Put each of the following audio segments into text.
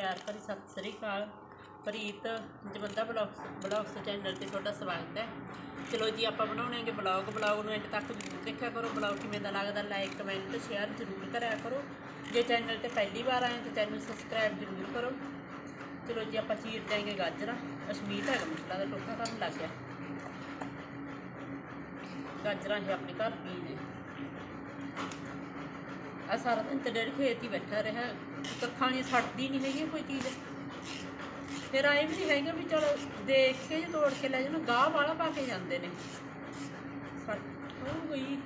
ਪਿਆਰ ਭਰੀ ਸਤਿ ਸ੍ਰੀ ਅਕਾਲ। Preet Jawanda blogs blogs channel ਤੇ ਤੁਹਾਡਾ ਸਵਾਗਤ ਹੈ। ਚਲੋ ਜੀ, ਆਪਾਂ ਬਣਾਉਣੇਗੇ ਬਲੌਗ। ਬਲੌਗ ਨੂੰ ਐਂਡ ਤੱਕ ਜ਼ਰੂਰ ਦੇਖਿਆ ਕਰੋ। ਬਲੌਗ ਕਿਵੇਂ ਦਾ ਲੱਗਦਾ ਲਾਈਕ ਕਮੈਂਟ ਸ਼ੇਅਰ ਜ਼ਰੂਰ ਕਰਿਆ ਕਰੋ। ਜੇ ਚੈਨਲ ਤੇ ਪਹਿਲੀ ਵਾਰ ਆਏ ਤਾਂ ਚੈਨਲ ਸਬਸਕ੍ਰਾਈਬ ਜ਼ਰੂਰ ਕਰੋ। ਚਲੋ ਜੀ, ਆਪਾਂ ਚੀਰ ਦਿਆਂਗੇ ਗਾਜਰਾਂ। ਅਸ਼ਮੀਤ ਹੈਗਾ ਮਸਲਾ ਦਾ ਟੋਖਾ ਕਰਨ ਲੱਗ ਗਿਆ। ਗਾਜਰਾਂ ਇਹ ਆਪਣੇ ਘਰ ਪੀ ਨੇ। ਆ ਸਾਰਾ ਦਿਨ ਤੇ ਡੇਢ ਖੇਤ ਹੀ ਬੈਠਾ ਰਿਹਾ। ਕੱਖਾਂ ਨਹੀਂ ਛੱਡਦੀ ਨਹੀਂ ਹੈਗੀ ਕੋਈ ਚੀਜ਼। ਫਿਰ ਆਏ ਵੀ ਨਹੀਂ ਹੈਗਾ ਵੀ ਚਲੋ ਦੇਖ ਕੇ ਜੇ ਤੋੜ ਕੇ ਲੈ ਜਾਣਾ ਗਾਹ ਵਾਲਾ ਪਾ ਕੇ ਜਾਂਦੇ ਨੇ। ਛੱਡ ਹੋ ਗਈ।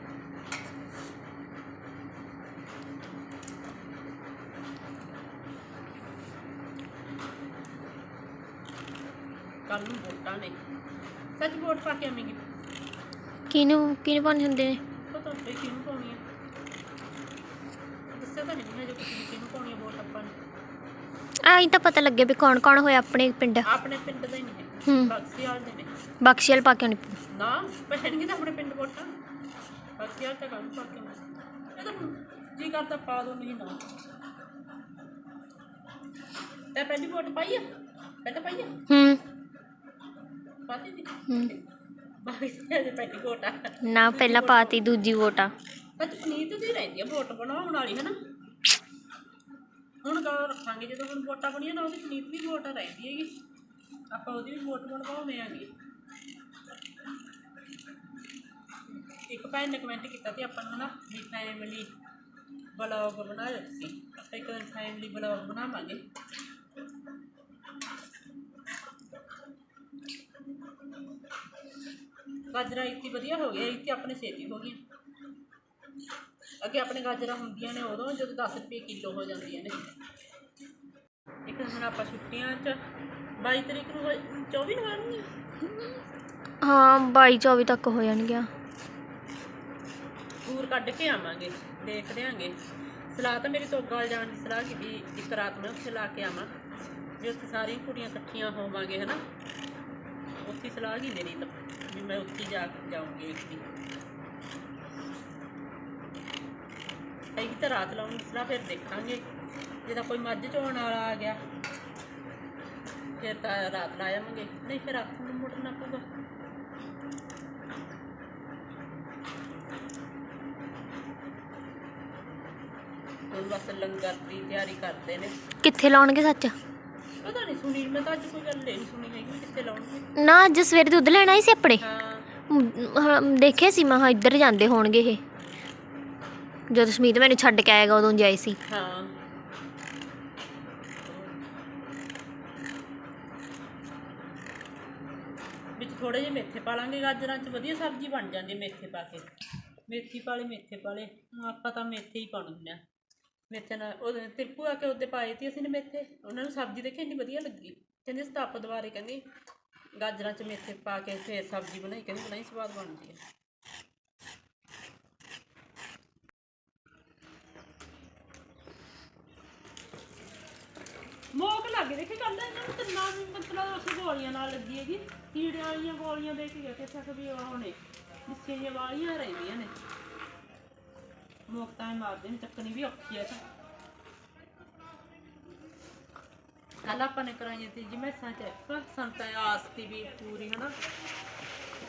ਕੱਲ ਨੂੰ ਵੋਟਾਂ ਨੇ। ਸੱਚ ਵੋਟ ਪਾ ਕੇ ਆਵੇਂਗੀ। ਕਿਹਨੂੰ ਕਿਹਨੂੰ ਪਾਉਣੇ ਹੁੰਦੇ ਨੇ? ਪਤਾ ਨਹੀਂ ਕਿਹਨੂੰ ਪਾਉਣੀ ਹੈ ਦੱਸਿਆ ਤਾਂ ਨਹੀਂ ਜੋ ਕਿਸੇ ਕਿਹਨੂੰ ਪਾਉਣੀ ਵੋਟ ਆਪਾਂ ਨੇ। ਆਈ ਤਾਂ ਪਤਾ ਲੱਗੇ ਵੀ ਕੌਣ ਕੌਣ ਹੋਇਆ ਆਪਣੇ ਪਿੰਡ। ਆਪਣੇ ਪਿੰਡ ਦਾ ਹੀ ਨਹੀਂ ਹੈ ਹੂੰ। ਬਕਸੀ ਵਾਲ ਦੇ ਨੇ। ਬਖਸ਼ੀਲ ਪਾ ਕੇ ਆਉਣੀ ਨਾ ਪਹਿਣਗੇ ਤਾਂ ਆਪਣੇ ਪਿੰਡ ਵੋਟਾਂ। ਬਕਸੀ ਵਾਲ ਤਾਂ ਕੰਮ ਪਾ ਕੇ ਆਉਣਾ। ਇਹ ਤਾਂ ਜੀ ਕਰਦਾ ਪਾ ਦੋ ਨਹੀਂ ਨਾ। ਤੇ ਪਹਿਲੀ ਵੋਟ ਪਾਈ ਆ? ਪਹਿਲਾਂ ਪਾਈ ਆ? ਹੂੰ। ਪਾਤੀ ਦੀ ਹੂੰ। ਬਾਕੀ ਤੇ ਅਜੇ ਪਹਿਲੀ ਵੋਟ ਆ। ਨਾ ਪਹਿਲਾਂ ਪਾਤੀ ਦੂਜੀ ਵੋਟ ਆ। ਅੱਜ ਪਨੀਤ ਦੀ ਰਹਿੰਦੀ ਆ ਵੋਟ ਬਣਾਉਣ ਵਾਲੀ ਹੈ ਨਾ ਹੁਣ ਕਾ ਰੱਖਾਂਗੇ, ਜਦੋਂ ਹੁਣ ਵੋਟਾਂ ਬਣੀਆਂ ਨਾ ਉਹਦੀ ਪਨੀਤ ਦੀ ਵੋਟ ਰਹਿੰਦੀ ਹੈਗੀ। ਆਪਾਂ ਉਹਦੀ ਵੀ ਵੋਟ ਬਣਵਾਉਂਦੇ ਆਂਗੇ। ਇੱਕ ਭੈਣ ਨੇ ਕਮੈਂਟ ਕੀਤਾ ਤੇ ਆਪਾਂ ਨੂੰ ਨਾ ਵੀ ਫੈਮਿਲੀ ਬਲੌਗ ਬਣਾਇਆ ਸੀ ਆਪਾਂ ਇੱਕ ਦਿਨ ਫੈਮਿਲੀ ਬਲੌਗ ਬਣਾਵਾਂਗੇ। ਗਾਜਰਾਂ ਇੱਥੇ ਵਧੀਆ ਹੋ ਗਿਆ, ਇੱਥੇ ਆਪਣੇ ਛੇਤੀ ਹੋ ਗਈ ਅੱਗੇ ਆਪਣੇ ਗਾਜਰਾਂ ਹੁੰਦੀਆਂ ਨੇ ਉਦੋਂ ਜਦੋਂ 10 ਰੁਪਏ ਕਿਲੋ ਹੋ ਜਾਂਦੀਆਂ ਨੇ। ਇੱਕ ਦਿਨ ਆਪਾਂ ਛੁੱਟੀਆਂ 'ਚ 22 ਤਰੀਕ ਨੂੰ ਹੋਏ- 24 ਨੂੰ ਆਉਣਗੀਆਂ? ਹਾਂ 22 24 ਤੱਕ ਹੋ ਜਾਣਗੀਆਂ। ਟੂਰ ਕੱਢ ਕੇ ਆਵਾਂਗੇ ਦੇਖ ਲਿਆਂਗੇ। ਸਲਾਹ ਤਾਂ ਮੇਰੀ ਤੋਗਾਲ ਜਾਣ ਦੀ ਸਲਾਹ ਕੀਤੀ ਇੱਕ ਰਾਤ ਮੈਂ ਉੱਥੇ ਲਾ ਕੇ ਆਵਾਂ। ਵੀ ਉੱਥੇ ਸਾਰੀਆਂ ਕੁੜੀਆਂ ਇਕੱਠੀਆਂ ਹੋਵਾਂਗੇ ਹਨਾ? ਉੱਥੇ ਸਲਾਹ ਕੀ ਮੇਰੀ ਤਾਂ ਵੀ ਮੈਂ ਉੱਥੇ ਜਾ ਕੇ ਜਾਊਂਗੀ ਇੱਕ ਦੀ ਤਾਂ ਰਾਤ ਲਾਉਣ ਦੀ ਸਲਾਹ ਫਿਰ ਦੇਖਾਂਗੇ। ਜੇ ਤਾਂ ਕੋਈ ਮੱਝ ਚੋਣ ਵਾਲਾ ਆ ਗਿਆ ਫਿਰ ਤਾਂ ਰਾਤ ਲਾ ਨਹੀਂ ਫਿਰ ਰਾਤ ਨੂੰ ਮੁੜਨਾ ਪਊਗਾ। ਹੁਣ ਬਸ ਲੰਗਰ ਦੀ ਤਿਆਰੀ ਕਰਦੇ ਨੇ। ਕਿੱਥੇ ਲਾਉਣਗੇ ਸੱਚ? ਪਤਾ ਨਹੀਂ ਸੁਣੀ ਮੈਂ ਤਾਂ ਅੱਜ ਕੋਈ ਗੱਲ ਨਹੀਂ ਸੁਣੀ ਹੈਗੀ ਕਿੱਥੇ ਲਾਉਣਗੇ। ਨਾ ਅੱਜ ਸਵੇਰੇ ਦੁੱਧ ਲੈਣ ਸੀ ਆਪਣੇ? ਹਾਂ। ਦੇਖਿਆ ਸੀ ਮੈਂ ਇੱਧਰ ਜਾਂਦੇ ਹੋਣਗੇ ਇਹ। ਜਦੋਂ ਸਮੀਤ ਮੈਨੂੰ ਛੱਡ ਕੇ ਆਏਗਾ, ਉਦੋਂ ਜਾਈ ਸੀ। ਹਾਂ। ਵਿੱਚ ਥੋੜੇ ਜਿਹੇ ਮੇਥੇ ਪਾ ਲਾਂਗੇ ਗਾਜਰਾਂ 'ਚ ਵਧੀਆ ਸਬਜ਼ੀ ਬਣ ਜਾਂਦੀ ਮੇਥੇ ਪਾ ਕੇ। ਮੇਥੀ ਪਾਲੇ ਮੇਥੇ ਪਾਲੇ ਆਪਾਂ ਤਾਂ ਮੇਥੇ ਹੀ ਪਾਉਣੇ ਹੁੰਦੇ ਆ। ਮੇਥੇ ਨਾਲ ਉਹ ਤਿਰਪੂ ਆ ਕੇ ਉਹਦੇ ਪਾਏ ਤੀ ਅਸੀਂ ਨੇ ਮੇਥੇ। ਉਹਨਾਂ ਨੂੰ ਸਬਜ਼ੀ ਦੇਖੀ, ਇੰਨੀ ਵਧੀਆ ਲੱਗੀ। ਕਹਿੰਦੇ ਸਤਾਪ ਦੁਆਰੇ ਕਹਿੰਦੀ ਗਾਜਰਾਂ 'ਚ ਮੇਥੇ ਪਾ ਕੇ ਫੇਰ ਸਬਜ਼ੀ ਬਣਾਈ, ਕਹਿੰਦੀ ਬੜੀ ਸਵਾਦ ਬਣਦੀ ਹੈ ਮੋਕ ਲੱਗ ਗਈ। ਦੇਖੀ ਕੱਲ ਇਹਨਾਂ ਨੂੰ ਤਿੰਨਾਂ ਨੂੰ ਮਤਲਬ ਉਸ ਗੋਲੀਆਂ ਨਾਲ ਲੱਗੀ ਹੈਗੀ। ਕੀੜਿਆਂ ਵਾਲੀਆਂ ਗੋਲੀਆਂ ਦੇ ਕੇ ਗਏ ਤੇ ਸਕ ਵੀ ਉਹ ਨੇ ਨਿੱਕੀਆਂ ਜਿਹੀਆਂ ਵਾਲੀਆਂ ਰਹਿੰਦੀਆਂ ਨੇ। ਮੋਕ ਤਾਂ ਐਂ ਮਾਰਦੇ ਨੇ ਚੱਕਣੀ ਵੀ ਔਖੀ ਹੈ ਤਾਂ। ਕੱਲ ਆਪਾਂ ਨੇ ਕਰਾਈਆਂ ਤੇ ਜੀ ਮੈਸਾਂ ਚੈੱਕ ਸੰਤਾਂ ਆਸਤੀ ਵੀ ਪੂਰੀ ਹਨਾ।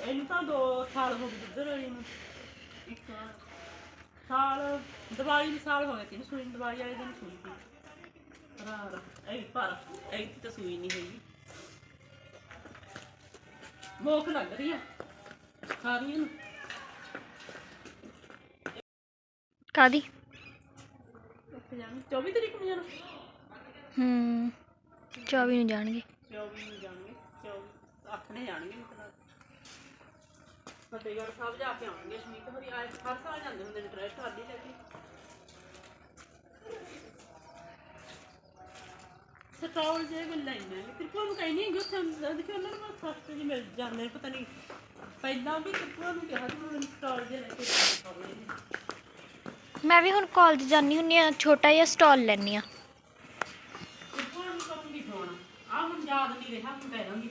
ਇਹਨੂੰ ਤਾਂ 2 ਸਾਲ ਹੋ ਗਏ ਦੁੱਧ ਵਾਲੀ ਨੂੰ। ਇੱਕ ਸਾਲ। ਦਵਾਈ ਸਾਲ ਹੋ ਗਏ ਸੀ ਸੂਈ ਨੂੰ, ਵਾਲੇ ਦਿਨ ਸੂਈ ਸੀ। ਰਾਰ ਇਹ ਪਰ ਇਹ ਤਾਂ ਸੂਈ ਨਹੀਂ ਹੈਗੀ। ਮੋਖ ਲੱਗ ਰਹੀ ਆ। ਸਾਰੀਆਂ ਨੂੰ। ਕਾਦੀ ਉੱਥੇ ਜਾਣਾ। 24 ਤਰੀਕ ਨੂੰ ਜਾਣਾ? ਹੂੰ 24 ਨੂੰ ਜਾਣਗੇ। 24 ਨੂੰ ਜਾਣਗੇ। 24 ਆਪਣੇ ਜਾਣਗੇ ਮਤਲਬ। ਫਤਿਹਗੜ੍ਹ ਸਾਹਿਬ ਜਾ ਕੇ ਆਉਣਗੇ ਸ਼ਮੀਤ ਹੋਰੀ। ਆਏ ਹਰ ਸਾਲ ਜਾਂਦੇ ਹੁੰਦੇ ਨੇ ਟਰੈਕ ਖਾਲੀ ਲੈ ਕੇ। ਸਟਾਲ ਜੇ ਮਿਲ ਲੈਣਾ ਕਿਰਪਾ ਨੂੰ। ਕਹੀ ਨਹੀਂ ਉੱਥੇ ਦੇਖੋ ਉਹਨਾਂ ਨੂੰ ਬਸ ਸਸਤੇ ਜਿਹੇ ਮਿਲ ਜਾਂਦੇ ਪਤਾ ਨਹੀਂ। ਪਹਿਲਾਂ ਵੀ ਕਿਰਪਾ ਨੂੰ ਕਿਹਾ ਮੈਨੂੰ ਸਟਾਲ ਜੇ ਲੈ ਕੇ ਆਉਣੇ ਨੇ। ਮੈਂ ਵੀ ਹੁਣ ਕਾਲਜ ਜਾਣੀ ਹੁੰਨੀ ਆ ਛੋਟਾ ਜਿਹਾ ਸਟਾਲ ਲੈਣੀ ਆ ਕਿਰਪਾ ਨੂੰ ਆ ਹੁਣ ਯਾਦ ਨਹੀਂ ਰਿਹਾ ਹੁਣ ਕਹਿ ਦਾਂਗੀ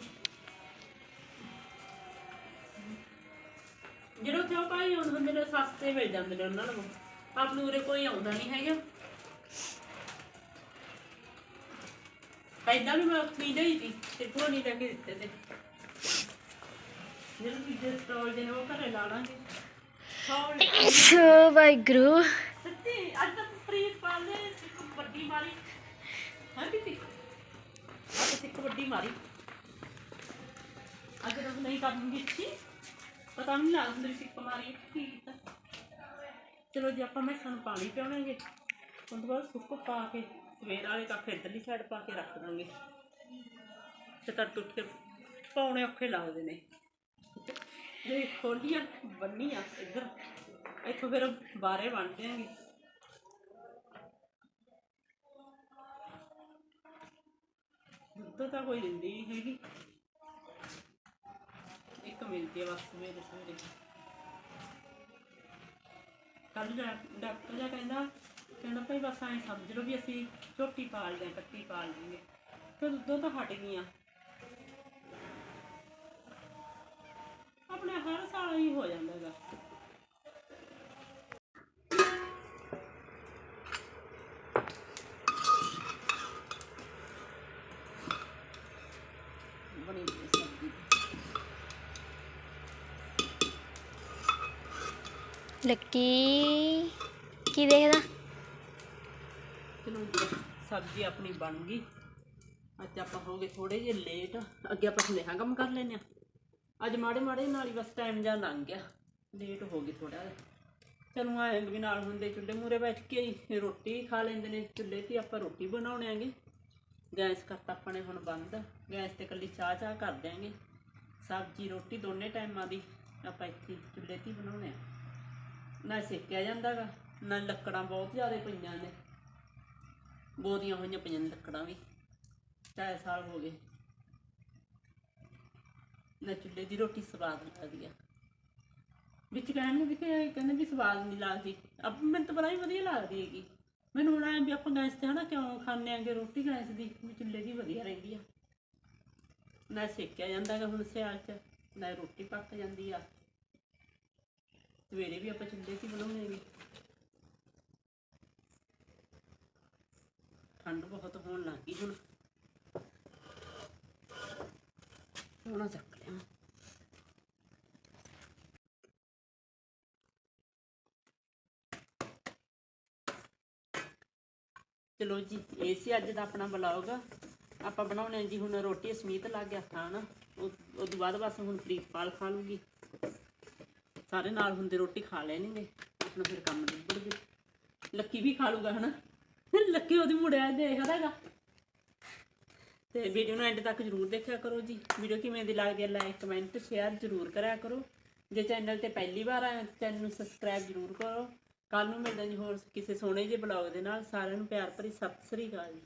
ਜਿਹੜੇ ਉੱਥੇ ਉਹ ਭਾਈ ਆਉਂਦੇ ਹੁੰਦੇ ਨੇ ਸਸਤੇ ਮਿਲ ਜਾਂਦੇ ਨੇ ਉਹਨਾਂ ਨੂੰ। ਆਪ ਨੂੰ ਉਰੇ ਕੋਈ ਆਉਂਦਾ ਨਹੀਂ ਹੈਗਾ। ਪਹਿਲਾਂ ਵੀ ਮੈਂ ਉੱਥੇ ਹੀ ਲਈ ਸੀ ਤੇ ਭੋਣੀ ਲੈ ਕੇ ਦਿੱਤੇ ਤੇ। ਜਿਹੜੇ ਦੂਜੇ ਸਟਾਲ ਦੇ ਨੇ ਉਹ ਘਰੇ ਲਾ ਲਾਂਗੇ। ਸੌ ਸੋ ਵਾਹਿਗੁਰੂ। ਸੱਚੀ ਅੱਜ ਤਾਂ ਪ੍ਰੀਤ ਪਾਲ ਨੇ ਇੱਕ ਵੱਡੀ ਮਾਰੀ। ਹਾਂ ਬੀਬੀ ਅੱਜ ਇੱਕ ਵੱਡੀ ਮਾਰੀ। ਅੱਜ ਤਾਂ ਨਹੀਂ ਕਰੂੰਗੀ ਇੱਥੇ ਪਤਾ ਨਹੀਂ ਲੱਗਦਾ ਮੇਰੀ ਸਿੱਕ ਮਾਰੀ ਠੀਕ ਤਾਂ ਚਲੋ ਜੀ ਆਪਾਂ ਮੈਂ ਸਾਨੂੰ ਪਾਣੀ ਪਿਉਣਾਂਗੇ। ਉਸ ਤੋਂ ਬਾਅਦ ਸੁੱਕ ਪਾ ਕੇ ਸਵੇਰ ਵਾਲੇ ਕੱਪ ਇੱਧਰਲੀ ਸਾਈਡ ਪਾ ਕੇ ਰੱਖ ਦਾਂਗੇ। ਤੇ ਤੜ ਟੁੱਟ ਕੇ ਪਾਉਣੇ ਔਖੇ ਲੱਗਦੇ ਨੇ। ਜੇ ਖੋਲੀਆਂ, ਬੰਨੀਆਂ ਇੱਧਰ। ਇੱਥੋਂ ਫਿਰ ਬਾਰੇ ਬਣ ਜਾਣਗੇ ਦੁੱਧ ਤਾਂ ਕੋਈ ਦਿੰਦੀ ਨਹੀਂ ਹੈਗੀ। ਇੱਕ ਮਿਲਦੀ ਆ ਬਸ ਸਵੇਰੇ ਸਵੇਰੇ ਕੱਲ ਡਾਕਟਰ ਜਾ ਕਹਿੰਦਾ ਕਹਿੰਦਾ ਭਾਈ ਬਸ ਐਂ ਸਮਝ ਲਓ ਵੀ ਅਸੀਂ ਝੋਟੀ ਪਾਲਦੇ ਹਾਂ ਕੱਟੀ ਪਾਲ ਲਈਏ। ਤੇ ਦੁੱਧੋਂ ਤਾਂ ਹਟ ਗਈਆਂ। ਆਪਣੇ ਹਰ ਸਾਲ ਹੀ ਹੋ ਜਾਂਦਾ ਹੈਗਾ ਬਣੀ ਹੋਈ ਸਬਜ਼ੀ ਲੱਕੀ, ਕੀ ਦੇਖਦਾ? ਚਲੋ, ਸਬਜ਼ੀ ਆਪਣੀ ਬਣ ਗਈ। ਅੱਜ ਆਪਾਂ ਹੋ ਗਏ ਥੋੜੇ ਜਿਹੇ ਲੇਟ ਅੱਗੇ ਆਪਾਂ ਸੁਨੇਹਾ ਕੰਮ ਕਰ ਲੈਨੇ ਆ ਅੱਜ ਮਾੜੇ ਮਾੜੇ ਨਾਲ ਹੀ ਬਸ ਟਾਈਮ ਜਾਂ ਲੰਘ ਗਿਆ। ਲੇਟ ਹੋ ਗਈ ਥੋੜਾ ਜਿਹਾ। ਚਲੋ, ਆਏ ਵੀ ਨਾਲ ਹੁੰਦੇ ਚੁੱਲ੍ਹੇ ਮੂਰੇ ਬੈਠ ਕੇ ਹੀ ਰੋਟੀ ਖਾ ਲੈਂਦੇ ਨੇ। ਚੁੱਲ੍ਹੇ ਤੇ ਆਪਾਂ ਰੋਟੀ ਬਣਾਉਣੇ ਆਂਗੇ ਗੈਸ ਕਰਤਾ ਆਪਾਂ ਨੇ ਹੁਣ ਬੰਦ। ਗੈਸ ਤੇ ਕੱਲੀ ਚਾਹ ਚਾਹ ਕਰ ਦਿਆਂਗੇ। ਸਬਜ਼ੀ ਰੋਟੀ ਦੋਨੇ ਟਾਈਮਾਂ ਦੀ ਆਪਾਂ ਇੱਥੇ ਚੁੱਲ੍ਹੇ ਤੇ ਹੀ ਬਣਾਉਣੇ ਆ। ਨਾ ਸੇਕਿਆ ਜਾਂਦਾਗਾ, ਨਾ ਲੱਕੜਾਂ ਬਹੁਤ ਜ਼ਿਆਦਾ ਪਈਆਂ ਨੇ। ਬੋਦੀਆਂ ਹੋਈਆਂ ਪਈਆਂ ਨੇ ਲੱਕੜਾਂ ਵੀ, ਢਾਈ ਸਾਲ ਹੋ ਗਏ। ਨਾ ਚੁੱਲ੍ਹੇ ਦੀ ਰੋਟੀ ਸਵਾਦ ਲੱਗਦੀ ਆ। ਵਿੱਚ ਕਹਿਣ ਵੀ ਕਿ ਕਹਿੰਦੇ ਵੀ ਸਵਾਦ ਨਹੀਂ ਲੱਗਦੀ। ਅਬ ਮੈਨੂੰ ਤਾਂ ਬੜਾ ਹੀ ਵਧੀਆ ਲੱਗਦੀ ਹੈਗੀ। ਮੈਨੂੰ ਹੁਣ ਐਂ ਵੀ ਆਪਾਂ ਗੈਸ ਤੇ ਹਨਾ ਕਿਉਂ ਖਾਂਦੇ ਆਂਗੇ ਰੋਟੀ ਗੈਸ ਦੀ, ਵੀ ਚੁੱਲ੍ਹੇ ਦੀ ਵਧੀਆ ਰਹਿੰਦੀ ਆ। ਨਾ ਸੇਕਿਆ ਜਾਂਦਾਗਾ ਹੁਣ ਸਿਆਲ ਚ, ਨਾ ਰੋਟੀ ਪੱਕ ਜਾਂਦੀ ਆ। ਸਵੇਰੇ ਵੀ ਆਪਾਂ ਚੁੱਲ੍ਹੇ ਸੀ ਬਣਾਉਣੇ ਬਣਾਉਂਦੇ ਠੰਡ ਬਹੁਤ ਹੋਣ ਲੱਗ ਗਈ ਹੁਣ। ਚੱਕ ਲਿਆ। ਚਲੋ ਜੀ, ਇਹ ਸੀ ਅੱਜ ਦਾ ਆਪਣਾ ਬਲੌਗ ਆਪਾਂ ਬਣਾਉਣੇ ਜੀ, ਹੁਣ ਰੋਟੀ ਸਮੀਤ ਲੱਗ ਗਿਆ ਖਾਣ। ਉਹ ਉਹ ਤੋਂ ਬਾਅਦ ਬਸ ਹੁਣ ਪ੍ਰੀਤਪਾਲ ਖਾ ਲੂਗੀ। ਸਾਰੇ ਨਾਲ ਹੁੰਦੇ ਰੋਟੀ ਖਾ ਲੈਣਗੇ, ਆਪਣਾ ਫਿਰ ਕੰਮ ਨਿਬੜ ਗਿਆ ਲੱਕੀ ਵੀ ਖਾ ਲੂਗਾ, ਹਨਾ? ਲੱਕੀ ਉਹਦੀ ਮੁੜਿਆ ਦੇਖਦਾ ਹੈਗਾ ਤੇ ਵੀਡੀਓ ਨੂੰ ਐਂਡ ਤੱਕ ਜਰੂਰ ਦੇਖਿਆ ਕਰੋ ਜੀ। ਵੀਡੀਓ ਕਿਵੇਂ ਦੀ ਲੱਗਦੀ ਹੈ ਲਾਈਕ ਕਮੈਂਟ ਸ਼ੇਅਰ ਜਰੂਰ ਕਰਿਆ ਕਰੋ। ਜੇ ਚੈਨਲ ਤੇ ਪਹਿਲੀ ਵਾਰ ਆਏ ਹੋ ਚੈਨਲ ਨੂੰ ਸਬਸਕ੍ਰਾਈਬ ਜਰੂਰ ਕਰੋ। ਕੱਲ ਨੂੰ ਮਿਲਦਾ ਜੀ ਹੋਰ ਕਿਸੇ ਸੋਹਣੇ ਜਿਹੇ ਬਲੌਗ ਦੇ ਨਾਲ। ਸਾਰਿਆਂ ਨੂੰ ਪਿਆਰ ਭਰੀ ਸਤਿ ਸ੍ਰੀ ਅਕਾਲ ਜੀ।